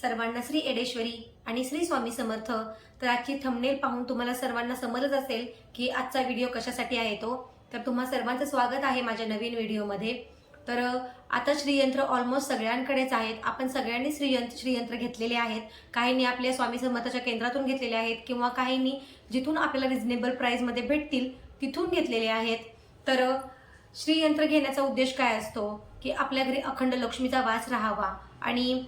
सर्वांना श्री एडेश्वरी आणि श्री स्वामी समर्थ. तर आजची थंबनेल पाहून तुम्हाला सर्वांना समजत असेल की आजचा व्हिडिओ कशासाठी आहे तो. तर तुम्हा सर्वांचं स्वागत आहे माझ्या नवीन व्हिडिओमध्ये तर आता श्रीयंत्र ऑलमोस्ट सगळ्यांकडेच आहेत. आपण सगळ्यांनी श्रीयंत्र श्रीयंत्र घेतलेले आहेत. काहींनी आपल्या स्वामी समर्थाच्या केंद्रातून घेतलेले आहेत किंवा काहींनी जिथून आपल्याला रिझनेबल प्राईजमध्ये भेटतील तिथून घेतलेले आहेत. तर श्रीयंत्र घेण्याचा उद्देश काय असतो? की आपल्या घरी अखंड लक्ष्मीचा वास राहावा. आणि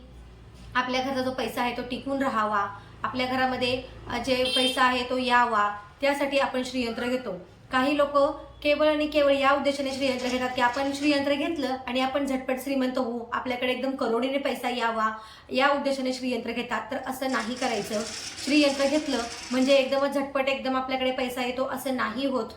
आपल्या घराचा जो पैसा आहे तो टिकून राहावा. आपल्या घरामध्ये जे पैसा आहे तो यावा. त्यासाठी आपण श्रीयंत्र घेतो. काही लोक केवळ आणि केवळ या उद्देशाने श्रीयंत्र घेतात की आपण श्रीयंत्र घेतलं आणि आपण झटपट श्रीमंत होऊ. आपल्याकडे एकदम करोडीने पैसा यावा. या उद्देशाने श्रीयंत्र घेतात. तर असं नाही करायचं. श्रीयंत्र घेतलं म्हणजे एकदमच झटपट एकदम आपल्याकडे पैसा येतो असं नाही होत.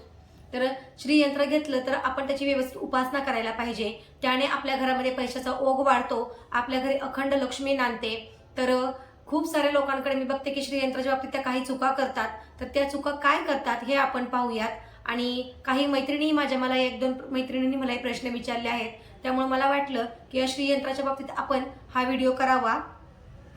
तर श्रीयंत्र घेतलं तर आपण त्याची व्यवस्थित उपासना करायला पाहिजे. त्याने आपल्या घरामध्ये पैशाचा ओघ वाढतो. आपल्या घरी अखंड लक्ष्मी नांदते. तर खूप साऱ्या लोकांकडे मी बघते की श्रीयंत्राच्या बाबतीत त्या काही चुका करतात. तर त्या चुका काय करतात हे आपण पाहूयात. आणि काही मैत्रिणी माझ्या मला एक दोन मैत्रिणींनी मला प्रश्न विचारले आहेत. त्यामुळे मला वाटलं की या श्रीयंत्राच्या बाबतीत आपण हा व्हिडिओ करावा.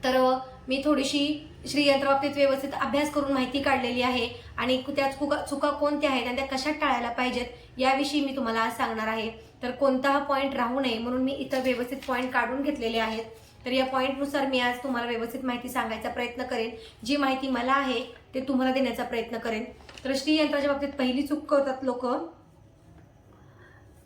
तर मी थोडीशी श्रीयंत्र बाबतीत व्यवस्थित अभ्यास करून माहिती काढलेली आहे. आणि त्या चुका चुका कोणत्या आहेत आणि त्या कशा टाळायला पाहिजेत याविषयी मी तुम्हाला आज सांगणार आहे. तर कोणता पॉईंट राहू नये म्हणून मी इतर व्यवस्थित पॉईंट काढून घेतलेले आहेत. तर या पॉईंटनुसार मी आज तुम्हाला व्यवस्थित माहिती सांगायचा प्रयत्न करेन. जी माहिती मला आहे ते तुम्हाला देण्याचा प्रयत्न करेन. तर श्रीयंत्राच्या बाबतीत पहिली चूक करतात लोक.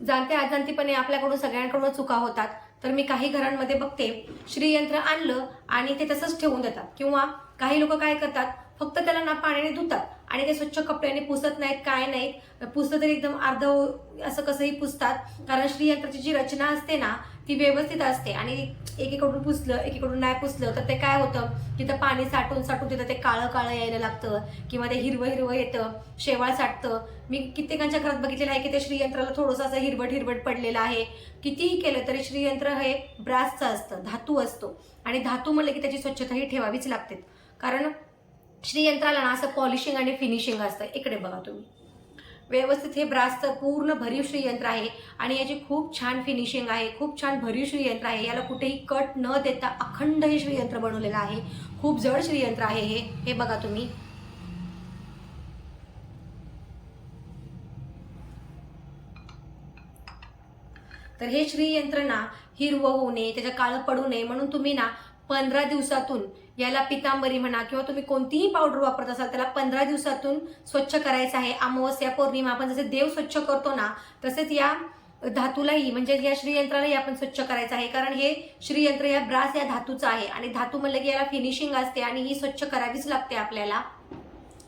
जाणते अजाणतेपणे आपल्याकडून सगळ्यांकडून चुका होतात. तर मी काही घरांमध्ये बघते. श्रीयंत्र आणलं आणि ते तसंच ठेवून देतात. किंवा काही लोक काय करतात? फक्त त्याला ना पाण्याने धुतात. आणि ते स्वच्छ कपड्याने पुसत नाहीत काय नाहीत. पुसतं तरी एकदम अर्ध असं कसंही पुसतात. कारण श्रीयंत्राची जी रचना असते ना ती व्यवस्थित असते. आणि एकीकडून पुसलं एकीकडून नाही पुसलं तर ते काय होतं? तिथं पाणी साठून साठून तिथं ते काळं काळं यायला लागतं. किंवा ते हिरवं हिरवं येतं शेवाळ साठतं. मी कित्येकांच्या घरात बघितलेलं आहे की ते श्रीयंत्राला थोडंसं असं हिरवट हिरवट पडलेलं आहे. कितीही केलं तरी श्रीयंत्र हे ब्रासचं असतं धातू असतो. आणि धातू म्हणलं की त्याची स्वच्छता ही ठेवावीच लागते. कारण श्रीयंत्राला ना असं पॉलिशिंग आणि फिनिशिंग असतं. इकडे बघा तुम्ही. व्यवस्थित हे ब्रासचं पूर्ण भरीव श्रीयंत्र आहे आणि याची खूप छान फिनिशिंग आहे खूप छान भरीव श्रीयंत्र आहे. याला कुठेही कट न देता अखंड हे श्रीयंत्र बनवलेलं आहे. खूप जड श्रीयंत्र आहे हे. हे बघा तुम्ही. तर हे श्रीयंत्र ना हिरवं होऊ नये त्याचं काळं पडू नये. म्हणून तुम्ही ना पंधरा दिवसातून याला पितांबरी म्हणा किंवा तुम्ही कोणतीही पावडर वापरत असाल त्याला पंधरा दिवसातून स्वच्छ करायचं आहे. अमावस्या पौर्णिमा आपण जसे देव स्वच्छ करतो ना तसेच या धातूलाही म्हणजे या श्रीयंत्रालाही आपण स्वच्छ करायचं आहे. कारण हे श्रीयंत्र या ब्रास या धातूचं आहे. आणि धातू म्हणलं की याला फिनिशिंग असते आणि ही स्वच्छ करावीच लागते आपल्याला.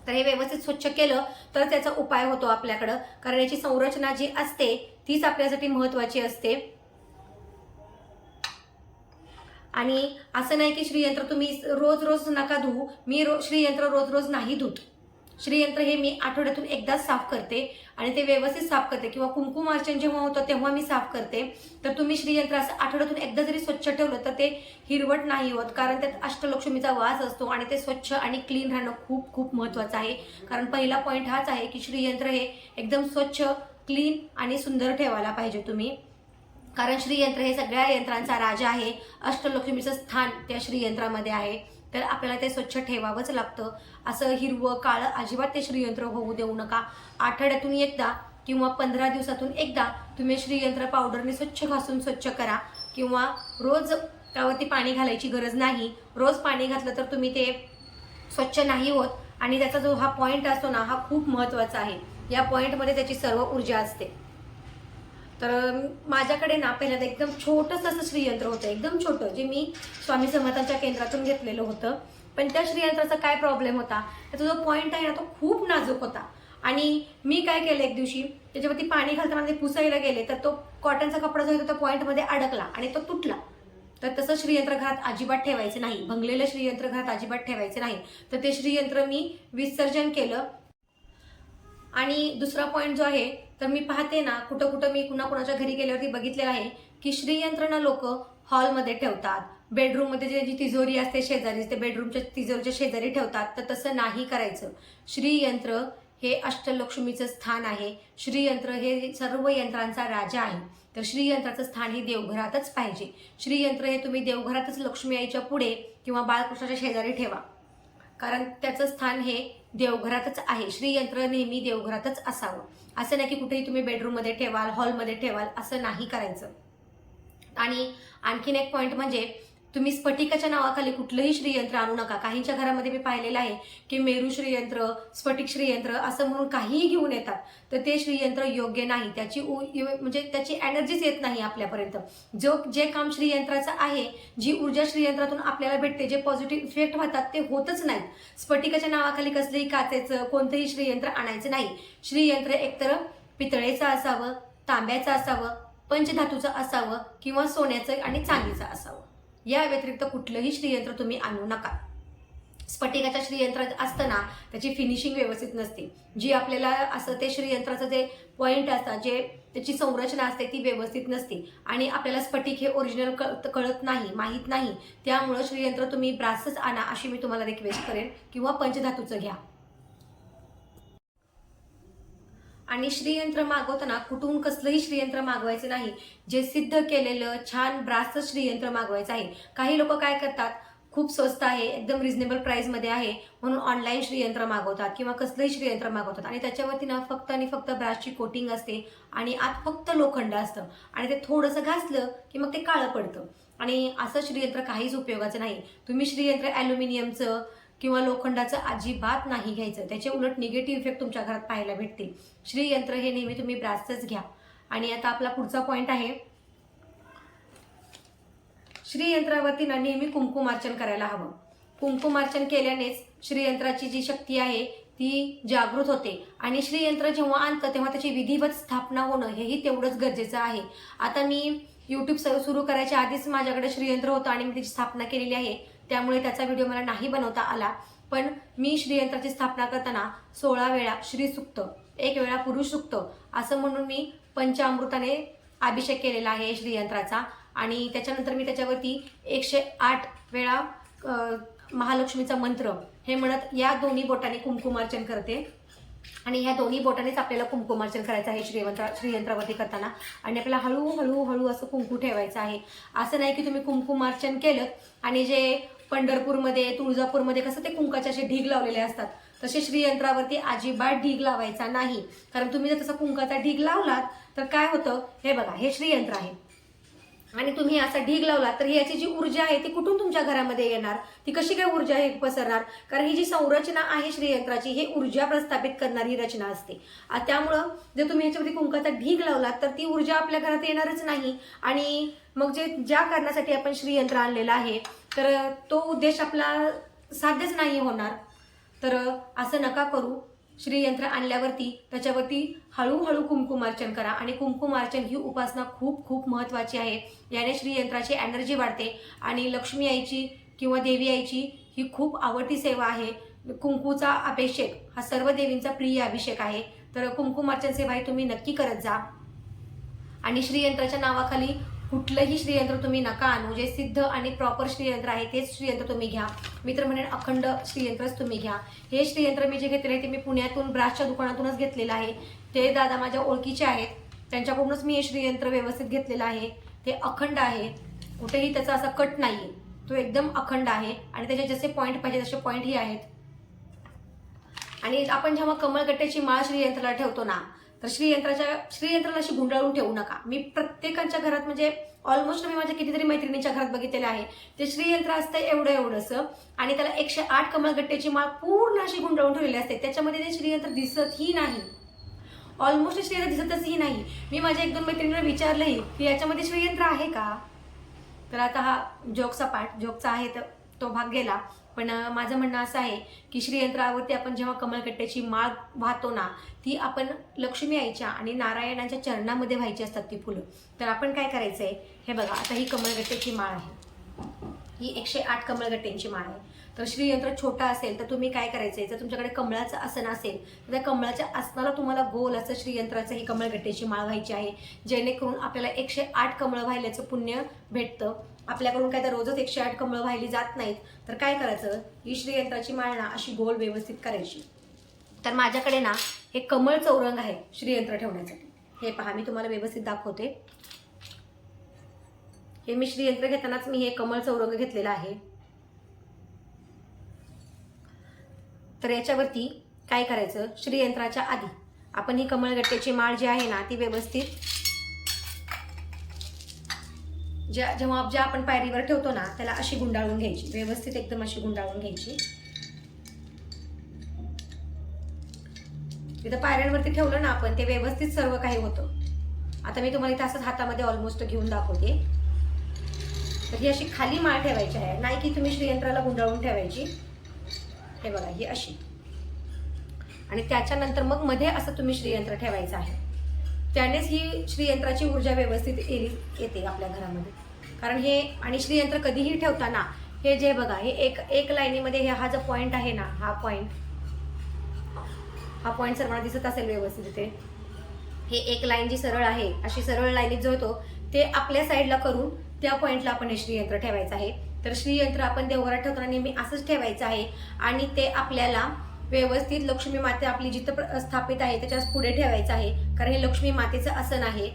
तर हे व्यवस्थित स्वच्छ केलं तर त्याचा उपाय होतो आपल्याकडं. कारण याची संरचना जी असते तीच आपल्यासाठी महत्वाची असते. आणि असं नाही की श्रीयंत्र तुम्ही रोज रोज नका धुवू मी रो श्रीयंत्र रोज रोज नाही धुत. श्रीयंत्र हे मी आठवड्यातून एकदाच साफ करते आणि ते व्यवस्थित साफ करते. किंवा कुंकुम अर्चन जेव्हा होतं तेव्हा मी साफ करते. तर तुम्ही श्रीयंत्र असं आठवड्यातून एकदा जरी स्वच्छ ठेवलं तर ते हिरवट नाही होत. कारण त्यात अष्टलक्ष्मीचा वास असतो आणि ते स्वच्छ आणि क्लीन राहणं खूप खूप महत्त्वाचं आहे. कारण पहिला पॉईंट हाच आहे की श्रीयंत्र हे एकदम स्वच्छ क्लीन आणि सुंदर ठेवायला पाहिजे तुम्ही. कारण श्रीयंत्र हे सगळ्या यंत्रांचा राजा आहे. अष्टलक्ष्मीचं स्थान त्या श्रीयंत्रामध्ये आहे. तर आपल्याला ते स्वच्छ ठेवावंच लागतं. असं हिरवं काळं अजिबात ते श्रीयंत्र होऊ देऊ नका. आठवड्यातून एकदा किंवा पंधरा दिवसातून एकदा तुम्ही श्रीयंत्र पावडरने स्वच्छ घासून स्वच्छ करा. किंवा रोज त्यावरती पाणी घालायची गरज नाही. रोज पाणी घातलं तर तुम्ही ते स्वच्छ नाही होत. आणि त्याचा जो हा पॉईंट असतो ना हा खूप महत्त्वाचा आहे. या पॉईंटमध्ये त्याची सर्व ऊर्जा असते. तर माझ्याकडे ना पहिल्यांदा एकदम छोटंसं असं श्रीयंत्र होतं. एकदम छोटं जे मी स्वामी समर्थांच्या केंद्रातून घेतलेलं होतं. पण त्या श्रीयंत्राचा काय प्रॉब्लेम होता? त्याचा जो पॉईंट आहे ना तो खूप नाजूक होता. आणि मी काय केलं एक दिवशी? त्याच्यावरती पाणी घालताना ते पुसायला गेले तर तो कॉटनचा कपडा जो होता तो पॉईंटमध्ये अडकला आणि तो तुटला. तर तसं श्रीयंत्र घरात अजिबात ठेवायचं नाही. भंगलेलं श्रीयंत्र घरात अजिबात ठेवायचं नाही. तर ते श्रीयंत्र मी विसर्जन केलं. आणि दुसरा पॉईंट जो आहे तर मी पाहते ना कुठं कुठं मी कुणा कुणाच्या घरी गेल्यावरती बघितलेलं आहे की श्रीयंत्रणा लोक हॉलमध्ये ठेवतात. बेडरूममध्ये जे जी तिजोरी असते शेजारी ते बेडरूमच्या तिजोरीच्या शेजारी ठेवतात. तर तसं नाही करायचं. श्रीयंत्र हे अष्टलक्ष्मीचं स्थान आहे. श्रीयंत्र हे सर्व यंत्रांचा राजा आहे. तर श्रीयंत्राचं स्थान हे देवघरातच पाहिजे. श्रीयंत्र हे तुम्ही देवघरातच लक्ष्मी आईच्या पुढे किंवा बाळकृष्णाच्या शेजारी ठेवा. कारण त्याचं स्थान हे देवघरातच आहे. श्रीयंत्र नेहमी देवघरातच असावं. असं नाही की कुठेही तुम्ही बेडरूममध्ये ठेवाल हॉलमध्ये ठेवाल असं नाही करायचं. आणि आणखीन एक पॉईंट म्हणजे तुम्ही स्फटिकाच्या नावाखाली कुठलंही श्रीयंत्र आणू नका. काहींच्या घरामध्ये मी पाहिलेलं आहे की मेरू श्रीयंत्र स्फटिक श्रीयंत्र असं म्हणून काहीही घेऊन येतात. तर ते श्रीयंत्र योग्य नाही. त्याची उ- यु- म्हणजे त्याची एनर्जीच येत नाही आपल्यापर्यंत. जो जे काम श्रीयंत्राचं आहे जी ऊर्जा श्रीयंत्रातून आपल्याला भेटते जे पॉझिटिव्ह इफेक्ट होतात ते होतच नाहीत. स्फटिकाच्या नावाखाली कसलंही काचेचं कोणतंही श्रीयंत्र आणायचं नाही. श्रीयंत्र एकतर पितळेचं असावं तांब्याचं असावं पंचधातूचं असावं किंवा सोन्याचं आणि चांदीचं असावं. या व्यतिरिक्त कुठलंही श्रीयंत्र तुम्ही आणू नका. स्फटिकाच्या श्रीयंत्र असताना त्याची फिनिशिंग व्यवस्थित नसते. जी आपल्याला असं ते श्रीयंत्राचं जे पॉईंट असतात जे त्याची संरचना असते ती व्यवस्थित नसते. आणि आपल्याला स्फटिक हे ओरिजिनल कळत नाही माहीत नाही. त्यामुळं श्रीयंत्र तुम्ही ब्रासच आणा अशी मी तुम्हाला रिक्वेस्ट करेन किंवा पंचधातूचं घ्या. आणि श्रीयंत्र मागवताना कुठून कसलंही श्रीयंत्र मागवायचं नाही. जे सिद्ध केलेलं छान ब्रासचं श्रीयंत्र मागवायचं आहे. काही लोक काय करतात? खूप स्वस्त आहे एकदम रिझनेबल प्राईसमध्ये आहे. म्हणून ऑनलाईन श्रीयंत्र मागवतात किंवा कसलंही श्रीयंत्र मागवतात. आणि त्याच्यावरती ना फक्त आणि फक्त ब्रासची कोटिंग असते आणि आत फक्त लोखंड असतं. आणि ते थोडंसं घासलं की मग ते काळं पडतं. आणि असं श्रीयंत्र काहीच उपयोगाचं नाही. तुम्ही श्रीयंत्र ॲल्युमिनियमचं किंवा लोखंडाचं अजिबात नाही घ्यायचं. त्याचे उलट निगेटिव्ह इफेक्ट तुमच्या घरात पाहायला भेटतील. श्रीयंत्र हे नेहमी तुम्ही ब्रासचंच घ्या. आणि आता आपला पुढचा पॉईंट आहे. श्रीयंत्रावरती ना नेहमी कुंकुमार्चन करायला हवं. कुंकुमार्चन केल्यानेच श्रीयंत्राची जी शक्ती आहे ती जागृत होते. आणि श्रीयंत्र जेव्हा आणतं तेव्हा त्याची विधिवत स्थापना होणं हेही तेवढंच गरजेचं आहे. आता मी यूट्यूब सुरू करायच्या आधीच माझ्याकडे श्रीयंत्र होतं आणि मी त्याची स्थापना केलेली आहे. त्यामुळे त्याचा व्हिडिओ मला नाही बनवता आला. पण मी श्रीयंत्राची स्थापना करताना सोळा वेळा श्रीसुक्त एक वेळा पुरुष सुक्त असं म्हणून मी पंचामृताने अभिषेक केलेला आहे श्रीयंत्राचा. आणि त्याच्यानंतर मी त्याच्यावरती एकशे आठ वेळा महालक्ष्मीचा मंत्र हे म्हणत या दोन्ही बोटाने कुंकुमार्चन करते. आणि ह्या दोन्ही बोटानेच आपल्याला कुंकुमार्चन करायचं आहे श्रीयंत्रा श्रीयंत्रावरती करताना. आणि आपल्याला हळूहळू हळू असं कुंकू ठेवायचं आहे. असं नाही की तुम्ही कुंकुमार्चन केलं आणि जे पंढरपूरमध्ये तुळजापूरमध्ये कसं ते कुंकाच्या असे ढीग लावलेले असतात. तसे श्रीयंत्रावरती अजिबात ढीग लावायचा नाही. कारण तुम्ही जर तसा कुंकाचा ढीग लावलात तर काय होतं? हे बघा हे श्रीयंत्र आहे. आणि तुम्ही असा ढीग लावला तर याची जी ऊर्जा आहे ती कुठून तुमच्या घरामध्ये येणार? ती कशी काय ऊर्जा हे पसरणार? कारण ही जी संरचना आहे श्रीयंत्राची ही ऊर्जा प्रस्थापित करणारी रचना असते. त्यामुळं जर तुम्ही याच्यामध्ये कुंकाचा ढीग लावलात तर ती ऊर्जा आपल्या घरात येणारच नाही. आणि मग जे ज्या कारणासाठी आपण श्रीयंत्र आणलेलं आहे तर तो उद्देश आपला साध्यच नाही होणार. तर असं नका करू. श्रीयंत्र आणल्यावरती त्याच्यावरती हळूहळू कुंकुमार्चन करा. आणि कुंकुमार्चन ही उपासना खूप खूप महत्त्वाची आहे. याने श्रीयंत्राची एनर्जी वाढते. आणि लक्ष्मी आईची किंवा देवी आईची ही खूप आवडती सेवा आहे. कुंकूचा अभिषेक हा सर्व देवींचा प्रिय अभिषेक आहे. तर कुंकुमार्चन सेवा ही तुम्ही नक्की करत जा. आणि श्रीयंत्राच्या नावाखाली कुठलंही श्रीयंत्र तुम्ही नका आणू. जे सिद्ध आणि प्रॉपर श्रीयंत्र आहे तेच श्रीयंत्र तुम्ही घ्या. मी तर म्हणेन अखंड श्रीयंत्रच तुम्ही घ्या. हे श्रीयंत्र मी जे घेतलेले आहे ते मी पुण्यातून ब्रासच्या दुकानातूनच घेतलेलं आहे. ते दादा माझ्या ओळखीचे आहेत. त्यांच्याकडूनच मी हे श्रीयंत्र व्यवस्थित घेतलेलं आहे. ते अखंड आहे. कुठेही त्याचा असा कट नाही आहे तो एकदम अखंड आहे आणि त्याचे जसे पॉईंट पाहिजे तसे पॉईंटही आहेत. आणि आपण जेव्हा कमळगट्ट्याची माळ श्रीयंत्राला ठेवतो ना तर श्रीयंत्राच्या श्रीयंत्राला अशी गुंडाळून ठेवू नका. मी प्रत्येकाच्या घरात म्हणजे ऑलमोस्ट मी माझ्या कितीतरी मैत्रिणीच्या घरात बघितलेलं आहे. ते श्रीयंत्र असतं एवढं एवढंसं आणि त्याला एकशे आठ कमळगट्ट्याची माळ पूर्ण अशी गुंडाळून ठेवलेली असते. त्याच्यामध्ये ते श्रीयंत्र दिसतही नाही. ऑलमोस्ट श्रीयंत्र दिसतचही नाही. मी माझ्या एक दोन मैत्रिणीला विचारलंही की याच्यामध्ये श्रीयंत्र आहे का? तर आता हा जोकचा पाठ जोकचा आहे तर तो भाग गेला. पण माझं म्हणणं असं आहे की श्रीयंत्रावरती आपण जेव्हा कमळकट्ट्याची माळ वाहतो ना ती आपण लक्ष्मी आईच्या आणि नारायणाच्या चरणामध्ये व्हायची असतात ती फुलं. तर आपण काय करायचं आहे हे बघा आता ही कमळगट्ट्याची माळ आहे. ही एकशे आठ कमळगट्ट्यांची माळ आहे. तर श्रीयंत्र छोटा असेल तर तुम्ही काय करायचं आहे जर तुमच्याकडे कमळाचं आसन असेल तर त्या कमळाच्या आसनाला तुम्हाला गोल असं श्रीयंत्राचं ही कमळगट्ट्याची माळ व्हायची आहे. जेणेकरून आपल्याला एकशे आठ कमळं व्हायल्याचं पुण्य भेटतं. आपल्याकडून काय तर रोजच एकशे आठ कमळं व्हायली जात नाहीत तर काय करायचं? ही श्रीयंत्राची माळ ना अशी गोल व्यवस्थित करायची. तर माझ्याकडे ना हे कमळ चौरंग आहे श्रीयंत्र ठेवण्यासाठी. हे पहा मी तुम्हाला व्यवस्थित दाखवते. हे मी श्रीयंत्र घेतानाच मी हे कमळ चौरंग घेतलेला आहे. तर याच्यावरती काय करायचं? श्रीयंत्राच्या आधी. आपण ही कमळगट्ट्याची माळ जी आहे ना ती व्यवस्थित ज्या जेव्हा ज्या आपण पायरीवर ठेवतो ना त्याला अशी गुंडाळून घ्यायची. व्यवस्थित एकदम अशी गुंडाळून घ्यायची. इथं पायऱ्यांवरती ठेवलं ना आपण ते व्यवस्थित सर्व काही होतं. आता मी तुम्हाला इथं असंच हातामध्ये ऑलमोस्ट घेऊन दाखवते. तर ही अशी खाली माळ ठेवायची आहे. नाही की तुम्ही श्रीयंत्राला गुंडाळून ठेवायची. हे बघा ही अशी. आणि त्याच्यानंतर मग मध्ये असं तुम्ही श्रीयंत्र ठेवायचं आहे. त्यानेच ही श्रीयंत्राची ऊर्जा व्यवस्थित येली येते आपल्या घरामध्ये. कारण हे आणि श्रीयंत्र कधीही ठेवताना हे जे बघा हे एक एक लाईनीमध्ये हे हा जो पॉईंट आहे ना हा पॉईंट हा पॉईंट सर्वांना दिसत असेल व्यवस्थित इथे. हे एक लाईन जी सरळ आहे अशी सरळ लाईनीत जो येतो ते आपल्या साईडला करून त्या पॉईंटला आपण हे श्रीयंत्र ठेवायचं आहे. तर श्रीयंत्र आपण देवघरात ठेवताना नेहमी असंच ठेवायचं आहे आणि ते आपल्याला व्यवस्थित लक्ष्मी माते आपली जिथं प्र- स्थापित आहे त्याच्याच पुढे ठेवायचं आहे. कारण हे लक्ष्मी मातेचं आसन आहे.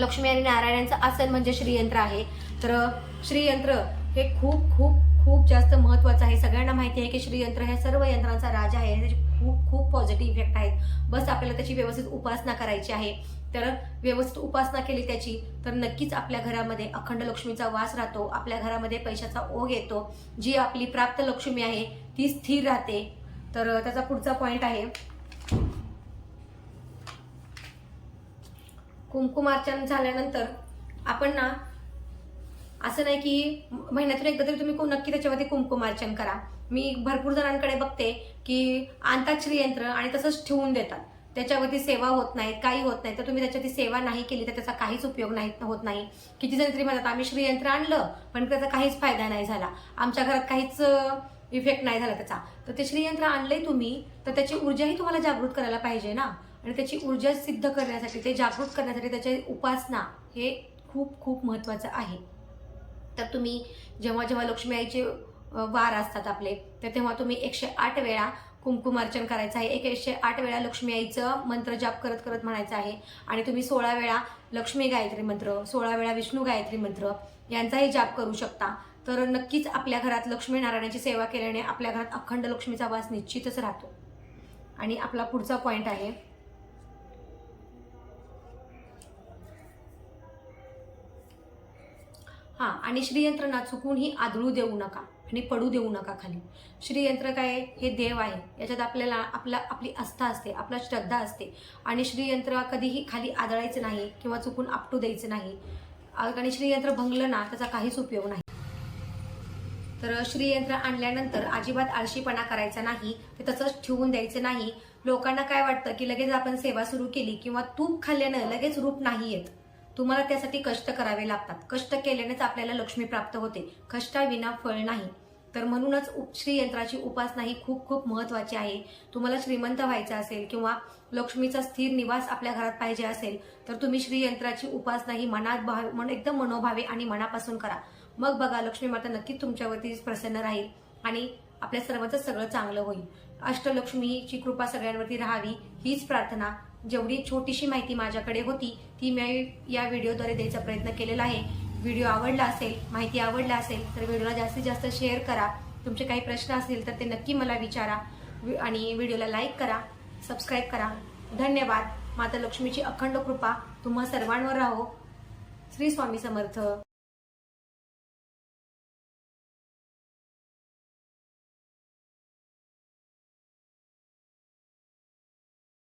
लक्ष्मी आणि नारायणांचं आसन म्हणजे श्रीयंत्र आहे. तर श्रीयंत्र हे खूप खूप खूप जास्त महत्त्वाचं आहे. सगळ्यांना माहिती आहे की श्रीयंत्र हे सर्व यंत्रांचा राजा आहे. त्याचे खूप खूप पॉझिटिव्ह इफेक्ट आहेत. बस आपल्याला त्याची व्यवस्थित उपासना करायची आहे. तर व्यवस्थित उपासना केली त्याची तर नक्कीच आपल्या घरामध्ये अखंड लक्ष्मीचा वास राहतो. आपल्या घरामध्ये पैशाचा ओघ येतो. जी आपली प्राप्त लक्ष्मी आहे ती स्थिर राहते. तर त्याचा पुढचा पॉइंट आहे. कुंकुमार्चन झाल्यानंतर आपण ना असं नाही की महिन्यातून एकदा तरी तुम्ही कु- नक्की त्याच्यावरती कुंकुमार्चन करा. मी भरपूर जणांकडे बघते की आणतात श्रीयंत्र आणि तसंच ठेवून देतात. त्याच्यावरती सेवा होत नाही काही होत नाही तर तुम्ही त्याच्यावरती सेवा नाही केली तर त्याचा काहीच उपयोग नाही होत नाही. किती जण तरी म्हणतात आम्ही श्रीयंत्र आणलं पण त्याचा काहीच फायदा नाही झाला. आमच्या घरात काहीच इफेक्ट नाही झाला त्याचा. तर ते श्रीयंत्र आणले तुम्ही तर त्याची ऊर्जाही तुम्हाला जागृत करायला पाहिजे ना. आणि त्याची ऊर्जा सिद्ध करण्यासाठी ते जागृत करण्यासाठी त्याची उपासना हे खूप खूप महत्त्वाचं आहे. तर तुम्ही जेव्हा जेव्हा लक्ष्मी आईचे वार असतात आपले तर तेव्हा तुम्ही एकशे आठ वेळा कुंकुमार्चन करायचं आहे. एक एकशे आठ वेळा लक्ष्मी आईचं मंत्र जाप करत करत म्हणायचं आहे. आणि तुम्ही सोळा वेळा लक्ष्मी गायत्री मंत्र सोळा वेळा विष्णू गायत्री मंत्र यांचाही जाप करू शकता. तर नक्कीच आपल्या घरात लक्ष्मी नारायणाची सेवा केल्याने आपल्या घरात अखंड लक्ष्मीचा वास निश्चितच राहतो. आणि आपला पुढचा पॉईंट आहे हां आणि श्रीयंत्रणा चुकूनही आदळू देऊ नका आणि पडू देऊ नका खाली. श्रीयंत्र काय हे देव आहे. याच्यात आपल्याला आपला आपली आस्था असते आपला श्रद्धा असते. आणि श्रीयंत्र कधीही खाली आदळायचं नाही किंवा चुकून आपटू द्यायचं नाही. आणि श्रीयंत्र भंगलं ना त्याचा काहीच उपयोग नाही. तर श्रीयंत्र आणल्यानंतर अजिबात आळशीपणा करायचा नाही ते तसंच ठेवून द्यायचं नाही. लोकांना काय वाटतं की लगेच आपण सेवा सुरू केली किंवा तूप खाल्ल्यानं लगेच रूप नाही येत? तुम्हाला त्यासाठी कष्ट करावे लागतात. कष्ट केल्यानेच आपल्याला लक्ष्मी प्राप्त होते. कष्टाविना फळ नाही. तर म्हणूनच उप- उपासना ही खूप खूप महत्वाची आहे. तुम्हाला श्रीमंत व्हायचं असेल किंवा लक्ष्मीचा स्थिर निवास आपल्या घरात पाहिजे असेल तर तुम्ही श्रीयंत्राची उपासना ही मनात भाव मन एकदम मनोभावे आणि मनापासून करा. मग बघा लक्ष्मी माता नक्कीच तुमच्यावरती प्रसन्न राहील आणि आपल्या सर्वांचं सगळं चांगलं होईल. अष्टलक्ष्मीची कृपा सगळ्यांवरती राहावी हीच प्रार्थना जेवढी छोटीशी माहिती माझ्याकडे होती ती मी या व्हिडिओद्वारे द्यायचा प्रयत्न केलेला आहे. व्हिडिओ आवडला असेल माहिती आवडला असेल तर व्हिडिओला जास्तीत जास्त शेअर करा. तुमचे काही प्रश्न असतील तर ते नक्की मला विचारा. वि- आणि व्हिडिओला लाईक करा सबस्क्राईब करा. धन्यवाद. माता लक्ष्मीची अखंड कृपा तुम्हा सर्वांवर राहो. श्री स्वामी समर्थ.